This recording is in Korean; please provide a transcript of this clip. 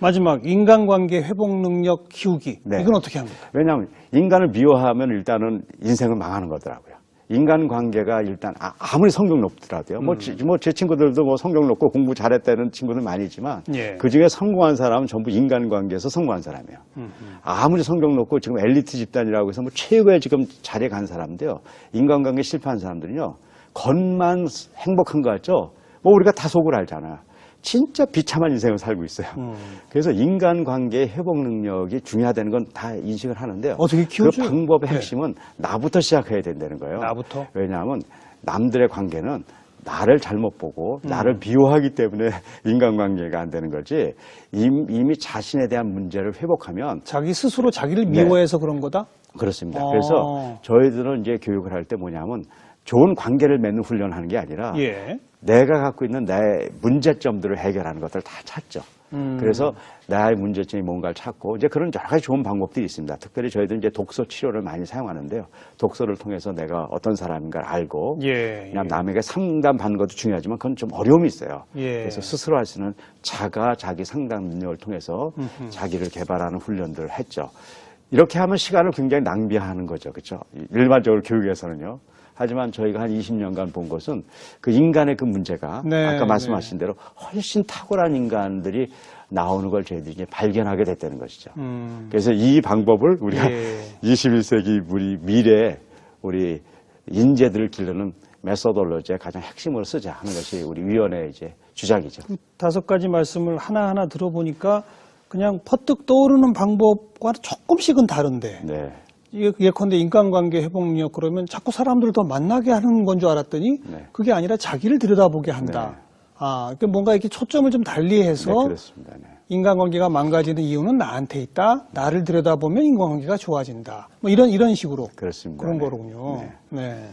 마지막 인간관계 회복 능력 키우기. 네. 이건 어떻게 합니까? 왜냐하면 인간을 미워하면 일단은 인생은 망하는 거더라고요. 인간 관계가 일단 아- 아무리 성격 높더라도요. 뭐, 지- 뭐제 친구들도 뭐 성격 높고 공부 잘했다는 친구들 많이지만 예. 그 중에 성공한 사람은 전부 인간 관계에서 성공한 사람이에요. 아무리 성격 높고 지금 엘리트 집단이라고 해서 뭐 최고의 지금 자리에 간 사람도요. 인간 관계 실패한 사람들은요. 겉만 행복한 거 같죠? 뭐 우리가 다 속을 알잖아. 진짜 비참한 인생을 살고 있어요. 음. 그래서 인간관계 회복 능력이 중요하다는 건 다 인식을 하는데요. 어떻게 키워줘요? 그 방법의 네. 핵심은 나부터 시작해야 된다는 거예요. 나부터? 왜냐하면 남들의 관계는 나를 잘못 보고 음. 나를 미워하기 때문에 인간관계가 안 되는 거지 임- 이미 자신에 대한 문제를 회복하면 자기 스스로 자기를 네. 미워해서 그런 거다? 그렇습니다. 어. 그래서 저희들은 이제 교육을 할 때 뭐냐면 좋은 관계를 맺는 훈련하는 게 아니라 예. 내가 갖고 있는 내 문제점들을 해결하는 것들 다 찾죠. 음. 그래서 나의 문제점이 뭔가를 찾고 이제 그런 여러 가지 좋은 방법들이 있습니다. 특별히 저희들은 이제 독서 치료를 많이 사용하는데요. 독서를 통해서 내가 어떤 사람인가를 알고 예. 그냥 남에게 상담 받는 것도 중요하지만 그건 좀 어려움이 있어요. 예. 그래서 스스로 할 수 있는 자가 자기 상담 능력을 통해서 자기를 개발하는 훈련들을 했죠. 이렇게 하면 시간을 굉장히 낭비하는 거죠. 그렇죠? 일반적으로 교육에서는요. 하지만 저희가 한 20년간 본 것은 그 인간의 그 문제가 네, 아까 말씀하신 대로 훨씬 탁월한 인간들이 나오는 걸 저희들이 이제 발견하게 됐다는 것이죠. 음. 그래서 이 방법을 우리가 예. 21세기 우리 미래 우리 인재들을 기르는 메소돌로지의 가장 핵심으로 쓰자 하는 것이 우리 위원회의 이제 주장이죠. 그 다섯 가지 말씀을 하나하나 들어보니까 그냥 퍼뜩 떠오르는 방법과 조금씩은 다른데 네. 예- 예컨대 인간관계 회복 능력 그러면 자꾸 사람들을 더 만나게 하는 건 줄 알았더니 네. 그게 아니라 자기를 들여다보게 한다. 네. 아, 그러니까 뭔가 이렇게 초점을 좀 달리해서 네. 네. 인간관계가 망가지는 이유는 나한테 있다. 나를 들여다보면 인간관계가 좋아진다. 뭐 이런 이런 식으로 그렇습니다. 그런 네. 거로군요. 네. 네.